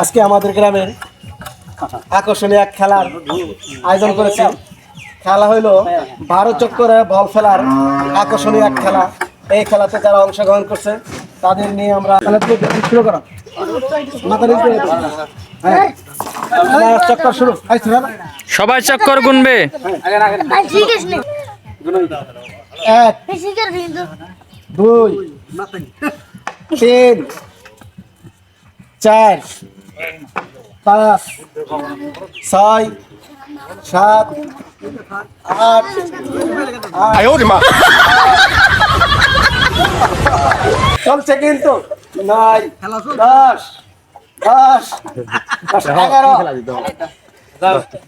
আজকে আমাদের গ্রামের আকর্ষণীয় এক খেলার আয়োজন করেছে। খেলা হইল বারো চক্করে বল ফেলার আকর্ষণীয় এক খেলা। এই খেলাতে যারা অংশগ্রহণ করছে তাদের নিয়ে আমরা শুরু করা। হ্যাঁ। চক্কর শুরু? সবাই চক্কর গুনবে। এক দুই তিন চার পাঁচ ছয় সাত আট চলছে কিন্তু। নয় দশ দশ দশ, এগারো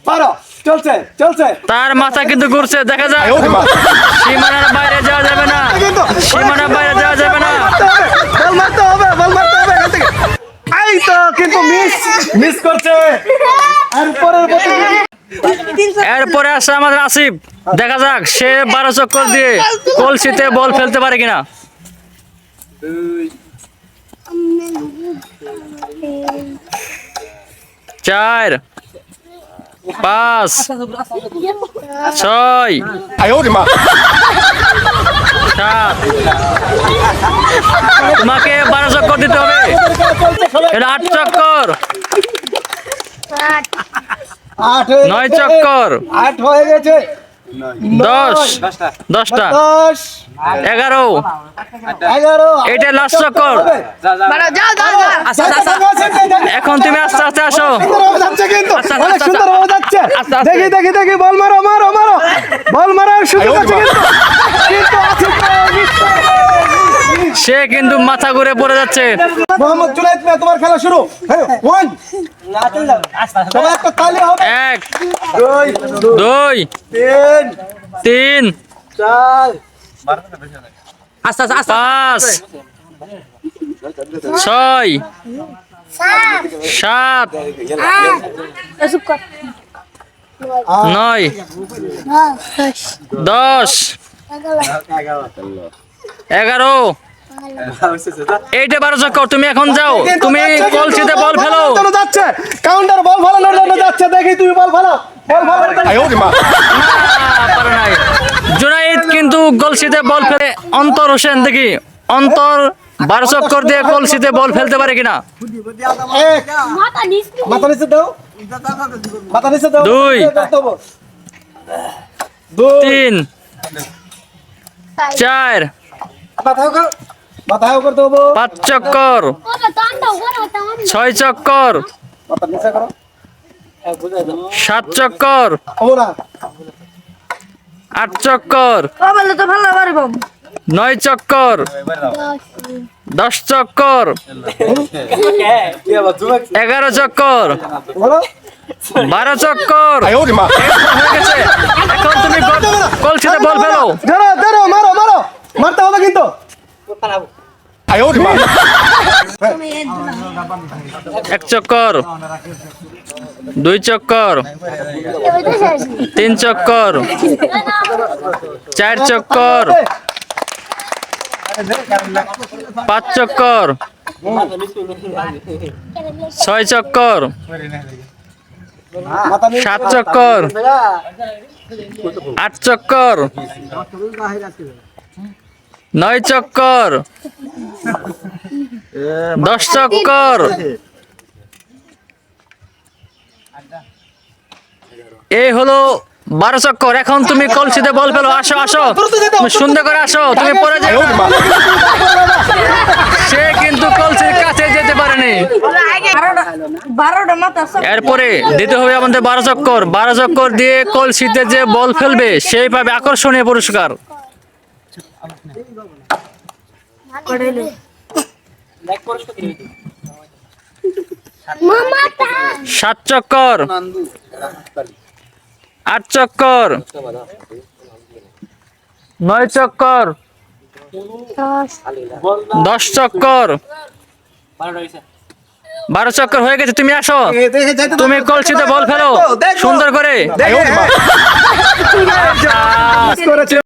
বারো। চলছে চলছে। তার মাথা কিন্তু ঘুরছে দেখা যায় সীমানার বাইরে যাওয়া যাবে না। সীমানার বাইরে যাওয়া যাবে না বল মারতে হবে বল মারতে হবে এখান থেকে এই তো কিন্তু মিস করছে। আর পরের বছর এরপরে আসে আমাদের আসিফ। দেখা যাক সে বারো চক্কর দিয়ে কলসিতে বল ফেলতে পারে কিনা। চার পাঁচ ছয়। সাত তোমাকে বারো চক্কর দিতে হবে এটা আট চক্কর নয় চক্কর আট হয়ে গেছে দশ দশটা দশ এগারো এগারো এইটা লাস্ট চক্কর এখন তুমি আস্তে আস্তে আসো আচ্ছা, আচ্ছা, আচ্ছা। দেখি দেখি দেখি বল মারো মারো মারো বল মারার সুযোগ আছে সে কিন্তু মাথা ঘুরে পড়ে যাচ্ছে। মোহাম্মদ জুনাইদ মিয়া তোমার খেলা শুরু। হ্যাঁ ওয়ান সবাই একটা তালি হবে। এক দুই দুই তিন তিন চার। পাঁচ ছয় সাত নয় দশ এগারো। এইটা বারো চক্কর তুমি এখন যাও। তুমি কলসিতে বল ফেলো। যাচ্ছে কাউন্টার বল ফেলানোর জন্য যাচ্ছে দেখি তুমি বল ফেলো। বল ফেলো পারে নাই। জুনাইদ কিন্তু কলসিতে বল ফেলে অন্তর হোসেন দেখি অন্তর বারো চক্কর দিয়ে কলসিতে বল ফেলতে পারে কিনা? মাথা নিচে দাও। মাথা নিচে দাও। দুই। দুই। তিন। চার। পাঁচ চক্কর। ছয় চক্কর। সাত চক্কর। আট চক্কর। নয় চক্কর। দশ চক্কর। এগারো চক্কর। বারো চক্কর। এখন তুমি কলসিতে বল ফেলো ধরো ধরো মারো মারো মারতে হবে কিন্তু এক চক্কর দুই চক্কর তিন চক্কর চার চক্কর পাঁচ চক্কর ছয় চক্কর সাত চক্কর আট চক্কর নয় চক্কর। দশ চক্কর। এই হলো বারো চক্কর। এখন তুমি কলসিতে বল ফেলো আসো আসো। সুন্দর করে আসো। তুমি পরে যাও। সে কিন্তু কলসির কাছে যেতে পারেনি। এরপরে দিতে হবে আমাদের বারো চক্কর। বারো চক্কর দিয়ে কলসিতে যে বল ফেলবে, সেই পাবে আকর্ষণীয় পুরস্কার। সাত চক্কর। আট চক্কর। নয় চক্কর। দশ চক্কর। বারো চক্কর হয়ে গেছে তুমি আসো। তুমি কলসিতে বল ফেলো সুন্দর করে।